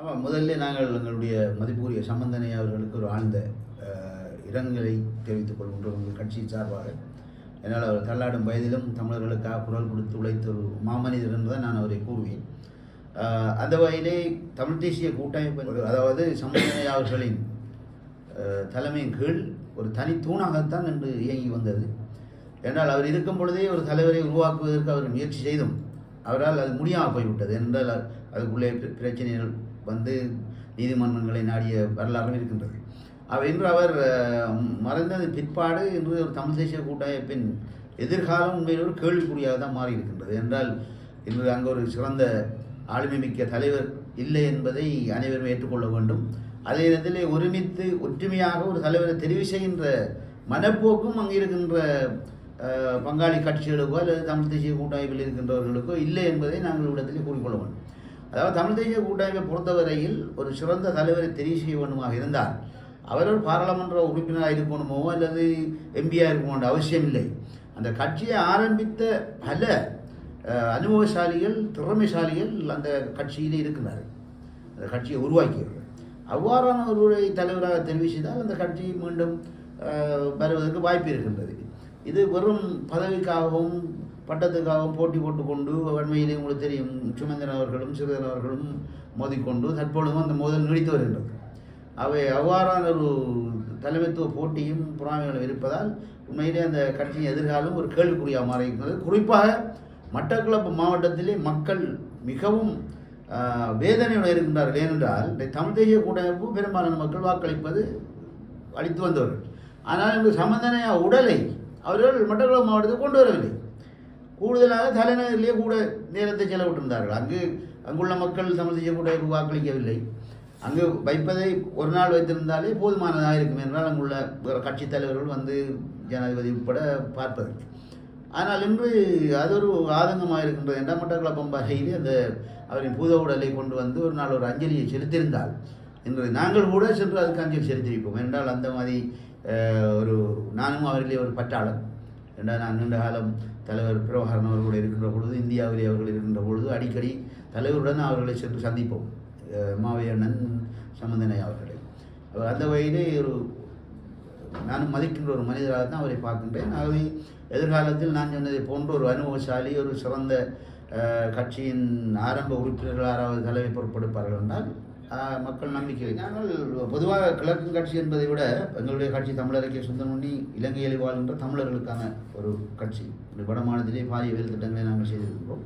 ஆமாம் முதல்ல நாங்கள் எங்களுடைய மதிப்புக்குரிய சம்பந்தனை அவர்களுக்கு ஒரு ஆழ்ந்த இரங்கலை தெரிவித்துக் கொள்கின்றோம் உங்கள் கட்சி சார்பாக. என்னால் அவர் தள்ளாடும் வயதிலும் தமிழர்களுக்காக குரல் கொடுத்து உழைத்த ஒரு மாமனிதர் என்பதை நான் அவரை கூறுவேன். அந்த வகையிலே தமிழ் தேசிய கூட்டமைப்பு அதாவது சம்பந்தனை அவர்களின் தலைமையின் கீழ் ஒரு தனி தூணாகத்தான் என்று இயங்கி வந்தது. என்றால் அவர் இருக்கும் பொழுதே ஒரு தலைவரை உருவாக்குவதற்கு அவர் முயற்சி செய்தும் அவரால் அது முடியாமல் போய்விட்டது. என்றால் அதுக்குள்ளே பிரச்சனைகள் வந்து நீதிமன்றங்களை நாடிய வரலாறும் இருக்கின்றது. அவ இன்று அவர் மறைந்தது பிற்பாடு என்று ஒரு தமிழ் தேசிய கூட்டமைப்பின் எதிர்காலம் உண்மையில் ஒரு கேள்விக்குறியாக தான் மாறி இருக்கின்றது என்றால் இன்று அங்கு ஒரு சிறந்த ஆளுமை மிக்க தலைவர் இல்லை என்பதை அனைவரும் ஏற்றுக்கொள்ள வேண்டும். அதே நேரத்தில் ஒருமித்து ஒற்றுமையாக ஒரு தலைவரை தெரிவு செய்கின்ற மனப்போக்கும் அங்கே இருக்கின்ற பங்காளி கட்சிகளுக்கோ அல்லது தமிழ் தேசிய கூட்டமைப்பில் இருக்கின்றவர்களுக்கோ இல்லை என்பதை நாங்கள் இடத்திலே கூறிக்கொள்ள வேண்டும். அதாவது தமிழ் தேசிய கூட்டமைப்பை பொறுத்தவரையில் ஒரு சிறந்த தலைவரை தெரிவு செய்ய வேண்டுமாக இருந்தால் அவர் ஒரு பாராளுமன்ற உறுப்பினராக இருக்கணுமோ அல்லது எம்பியாக இருக்கணுமோ அவசியம் இல்லை அந்த கட்சியை ஆரம்பித்த பல அனுபவசாலிகள் திறமைசாலிகள் அந்த கட்சியிலே இருக்கிறார்கள் அந்த கட்சியை உருவாக்கியவர்கள். அவ்வாறான ஒருவரை தலைவராக தெரிவு செய்தால் அந்த கட்சி மீண்டும் வருவதற்கு வாய்ப்பு இருக்கின்றது. இது வெறும் பதவிக்காகவும் பட்டத்துக்காக போட்டி போட்டுக்கொண்டு வன்மையிலே உங்களுக்கு தெரியும். சுமந்திரன் அவர்களும் சிறுதன் அவர்களும் மோதிக்கொண்டு தற்பொழுதும் அந்த மோதல் நீடித்து வருகின்றது. அவை அவ்வாறான ஒரு தலைமைத்துவ போட்டியும் புறாமைகளும் இருப்பதால் உண்மையிலே அந்த கட்சியின் எதிர்காலம் ஒரு கேள்விக்குறியாக மாறி இருக்கிறது குறிப்பாக மட்டக்களப்பு மாவட்டத்திலே மக்கள் மிகவும் வேதனையுடன் இருக்கின்றார்கள். ஏனென்றால் இந்த தமிழ் தேசிய கூட்டமைப்பு பெரும்பாலான மக்கள் வாக்களிப்பது அளித்து வந்தவர்கள். ஆனால் இந்த சம்பந்தனையா உடலை அவர்கள் மட்டக்களப்பு மாவட்டத்துக்கு கொண்டு வரவில்லை. கூடுதலாக தலைநகரிலே கூட நேரத்தை செலவிட்டிருந்தார்கள் அங்கு அங்குள்ள மக்கள் தமிழ் தேசிய வாக்களிக்கவில்லை அங்கு வைப்பதை ஒரு நாள் வைத்திருந்தாலே போதுமானதாக இருக்கும் என்றால் அங்குள்ள வேறு கட்சித் தலைவர்கள் வந்து ஜனாதிபதி உட்பட பார்ப்பதற்கு ஆனால் இன்று அது ஒரு ஆதங்கமாக இருக்கின்றது என்றால் மட்டக்களப்பம் வகையிலே அந்த அவரின் பூத உடலை கொண்டு வந்து ஒரு நாள் ஒரு அஞ்சலியை செலுத்தியிருந்தால் என்று நாங்கள் கூட சென்று அதுக்கு அஞ்சலி செலுத்தியிருப்போம் என்றால் அந்த மாதிரி ஒரு நானும் அவரிலே ஒரு பட்டாளம் என்றால் நான் நீண்ட காலம் தலைவர் பிரபாகரன் அவர்களோடு இருக்கின்ற பொழுது இந்தியாவிலே அவர்கள் இருக்கின்ற பொழுது அடிக்கடி தலைவருடன் அவர்களை சென்று சந்திப்போம். அஹ், மாவையண்ணன் சம்பந்தனை அவர்களை. அவர் அந்த வகையிலே ஒரு நானும் மதிக்கின்ற ஒரு மனிதராக தான் அவரை பார்க்கின்றேன். ஆகவே எதிர்காலத்தில் நான் சொன்னதை போன்ற ஒரு அனுபவசாலி ஒரு சிறந்த கட்சியின் ஆரம்ப உறுப்பினர்கள் ஆறாவது தலைமை பொறுப்பெடுப்பார்கள் என்றால் மக்கள் நம்பிக்கை. நாங்கள் பொதுவாக கிழக்கு கட்சி என்பதை விட எங்களுடைய கட்சி தமிழரைக்கிய சுந்தரமணி இலங்கையில் வாழ்கின்ற தமிழர்களுக்கான ஒரு கட்சி. வட மாநிலத்திலே பாரிய வேறு திட்டங்களை நாங்கள் செய்திருக்கிறோம்